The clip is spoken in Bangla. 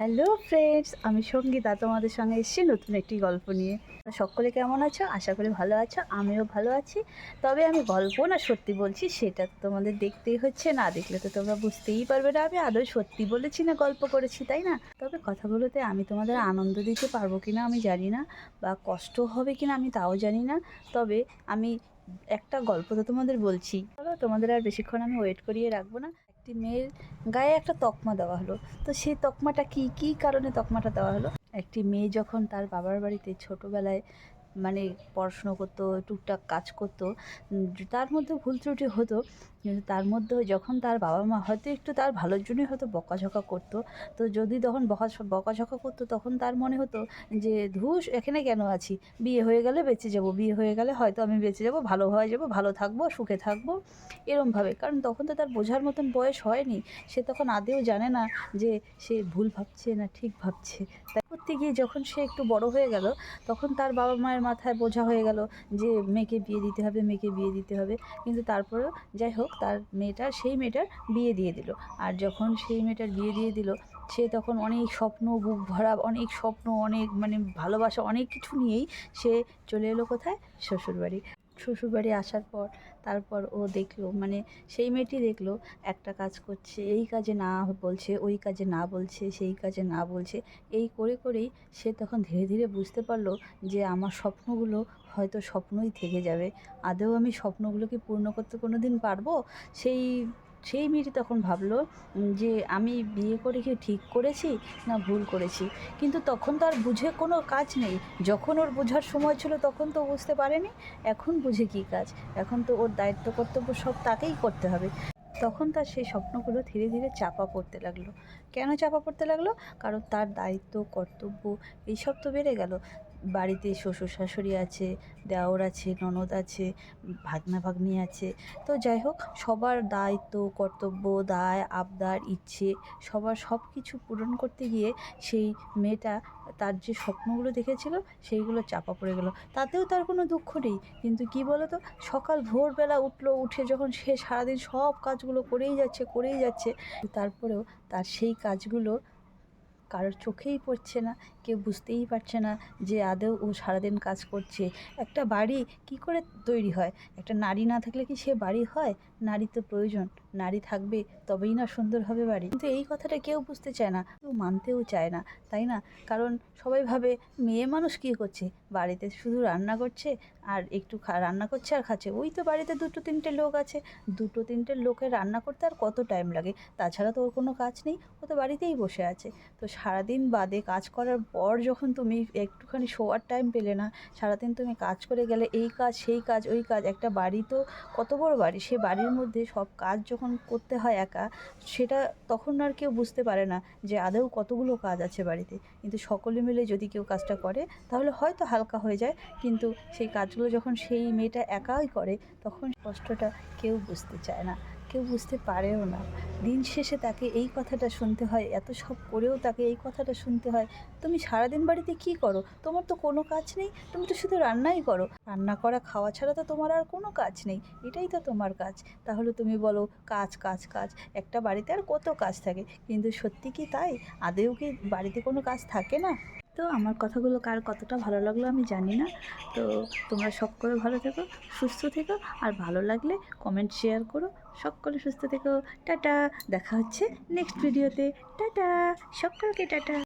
হ্যালো ফ্রেন্ডস আমি সঙ্গীতা, তোমাদের সঙ্গে এসেছি নতুন একটি গল্প নিয়ে। সকলে কেমন আছো? আশা করি ভালো আছো, আমিও ভালো আছি। তবে আমি গল্প না সত্যি বলছি, সেটা তোমাদের দেখতেই হচ্ছে, না দেখলে তো তোমরা বুঝতেই পারবে না। আমি আদৌ সত্যি বলেছি না গল্প করেছি, তাই না? তবে কথাগুলোতে আমি তোমাদের আনন্দ দিতে পারব কি না আমি জানি না, বা কষ্ট হবে কি না আমি তাও জানি না। তবে আমি একটা গল্প তো তোমাদের বলছি। তোমাদের আর বেশিক্ষণ আমি ওয়েট করিয়ে রাখব না। একটি মেয়ের গায়ে একটা তকমা দেওয়া হলো। তো সেই তকমাটা কি? কি কারণে তকমাটা দেওয়া হলো? একটি মেয়ে যখন তার বাবার বাড়িতে ছোটোবেলায় মানে পড়াশুনো করতো, টুকটাক কাজ করতো তার মধ্যে ভুল ত্রুটি হতো। কিন্তু তার মধ্যে যখন তার বাবা মা হয়তো একটু তার ভালোর জন্যই হয়তো বকাঝকা করতো, তো যদি তখন বকা বকাঝকা করতো তখন তার মনে হতো যে, ধুস, এখানে কেন আছি? বিয়ে হয়ে গেলে বেঁচে যাব, বিয়ে হয়ে গেলে হয়তো আমি বেঁচে যাব, ভালো হয়ে যাব, ভালো থাকব, সুখে থাকব। এরমভাবে। কারণ তখন তো তার বোঝার মতন বয়স হয়নি। সে তখন আদেও জানে না যে, সে ভুল ভাবছে না ঠিক ভাবছে। তাই করতে গিয়ে যখন সে একটু বড় হয়ে গেল, তখন তার বাবা মায়ের মাথায় বোঝা হয়ে গেল যে মেয়েকে বিয়ে দিতে হবে, মেয়েকে বিয়ে দিতে হবে। কিন্তু তারপরেও যাই হোক, তার মেয়েটার সেই মেয়েটার বিয়ে দিয়ে দিল। আর যখন সেই মেয়েটার বিয়ে দিয়ে দিল, সে তখন অনেক স্বপ্ন, বুক ভরা, অনেক স্বপ্ন, অনেক মানে ভালোবাসা, অনেক কিছু নিয়েই সে চলে এলো কোথায়? শ্বশুরবাড়ি। শ্বশুরবাড়ি আসার পর তারপর ও দেখল মানে সেই মেয়েটি দেখল, একটা কাজ করছে, এই কাজে না বলছে, ওই কাজে না বলছে, সেই কাজে না বলছে, এই করে করেই সে তখন ধীরে ধীরে বুঝতে পারল যে আমার স্বপ্নগুলো হয়তো স্বপ্নই থেকে যাবে। আদৌ আমি স্বপ্নগুলো কি পূর্ণ করতে কোনো দিন পারব? সেই সেই মেয়েটি তখন ভাবলো যে আমি বিয়ে করে কি ঠিক করেছি না ভুল করেছি? কিন্তু তখন তার বুঝে কোনো কাজ নেই। যখন ওর বোঝার সময় ছিল তখন তো বুঝতে পারেনি, এখন বুঝে কী কাজ? এখন তো ওর দায়িত্ব, কর্তব্য সব তাকেই করতে হবে। তখন তার সেই স্বপ্নগুলো ধীরে ধীরে চাপা পড়তে লাগল। কেন চাপা পড়তে লাগল? কারণ তার দায়িত্ব, কর্তব্য, এইসব তো বেড়ে গেল। বাড়িতে শ্বশুর শাশুড়ি আছে, দেওর আছে, ননদ আছে, ভাগনা ভাগ্নি আছে। তো যাই হোক, সবার দায়িত্ব, কর্তব্য, দায়, আবদার, ইচ্ছে, সবার সব কিছু পূরণ করতে গিয়ে সেই মেয়েটা তার যে স্বপ্নগুলো দেখেছিল, সেইগুলো চাপা পড়ে গেল। তাতেও তার কোনো দুঃখ নেই। কিন্তু কি বলো তো সকাল ভোরবেলা উঠল, উঠে যখন সে সারাদিন সব কাজগুলো করেই যাচ্ছে করেই যাচ্ছে, তারপরেও তার সেই কাজগুলো কারোর চোখেই পড়ছে না, কেউ বুঝতেই পারছে না যে আদৌ ও সারাদিন কাজ করছে। একটা বাড়ি কি করে তৈরি হয়? একটা নারী না থাকলে কি সে বাড়ি হয়? নারী তো প্রয়োজন, নারী থাকবে তবেই না সুন্দর হবে বাড়ি। কিন্তু এই কথাটা কেউ বুঝতে চায় না, কেউ মানতেও চায় না, তাই না? কারণ সবাই ভাবে, মেয়ে মানুষ কী করছে? বাড়িতে শুধু রান্না করছে আর একটু রান্না করছে আর খাচ্ছে। ওই তো বাড়িতে দুটো তিনটে লোক আছে। দুটো তিনটে লোকের রান্না করতে আর কত টাইম লাগে? তাছাড়া তো ওর কোনো কাজ নেই, ও তো বাড়িতেই বসে আছে। তো সারাদিন বাদে কাজ করার পর যখন তুমি একটুখানি শোয়ার টাইম পেলে না, সারাদিন তুমি কাজ করে গেলে এই কাজ, সেই কাজ, ওই কাজ, একটা বাড়ি তো কত বড় বাড়ি? সে বাড়ির মধ্যে সব কাজ যখন করতে হয় একা, সেটা তখন আর কেউ বুঝতে পারে না যে আদৌ কতগুলো কাজ আছে বাড়িতে। কিন্তু সকলে মিলে যদি কেউ কাজটা করে, তাহলে হয়তো হালকা হয়ে যায়। কিন্তু সেই কাজগুলো যখন সেই মেয়েটা একাই করে, তখন কষ্টটা কেউ বুঝতে চায় না। কেউ বুঝতে পারেও না। দিন শেষে তাকে এই কথাটা শুনতে হয়, এত সব করেও তাকে এই কথাটা শুনতে হয়, তুমি সারাদিন বাড়িতে কি করো? তোমার তো কোনো কাজ নেই, তুমি তো শুধু রান্নাই করো। রান্না করা, খাওয়া ছাড়া তো তোমার আর কোনো কাজ নেই, এটাই তো তোমার কাজ। তাহলে তুমি বলো, কাজ কাজ কাজ, একটা বাড়িতে আর কত কাজ থাকে? কিন্তু সত্যি কি তাই? আদেও কি বাড়িতে কোনো কাজ থাকে না? তো আমার কথাগুলো কার কতটা ভালো লাগল আমি জানি না। তো তোমরা সকলে ভালো থেকো, সুস্থ থেকো আর ভালো লাগলে কমেন্ট শেয়ার করো। সকলে সুস্থ থেকো, টাটা। দেখা হচ্ছে নেক্সট ভিডিওতে টাটা। সকলকে টাটা।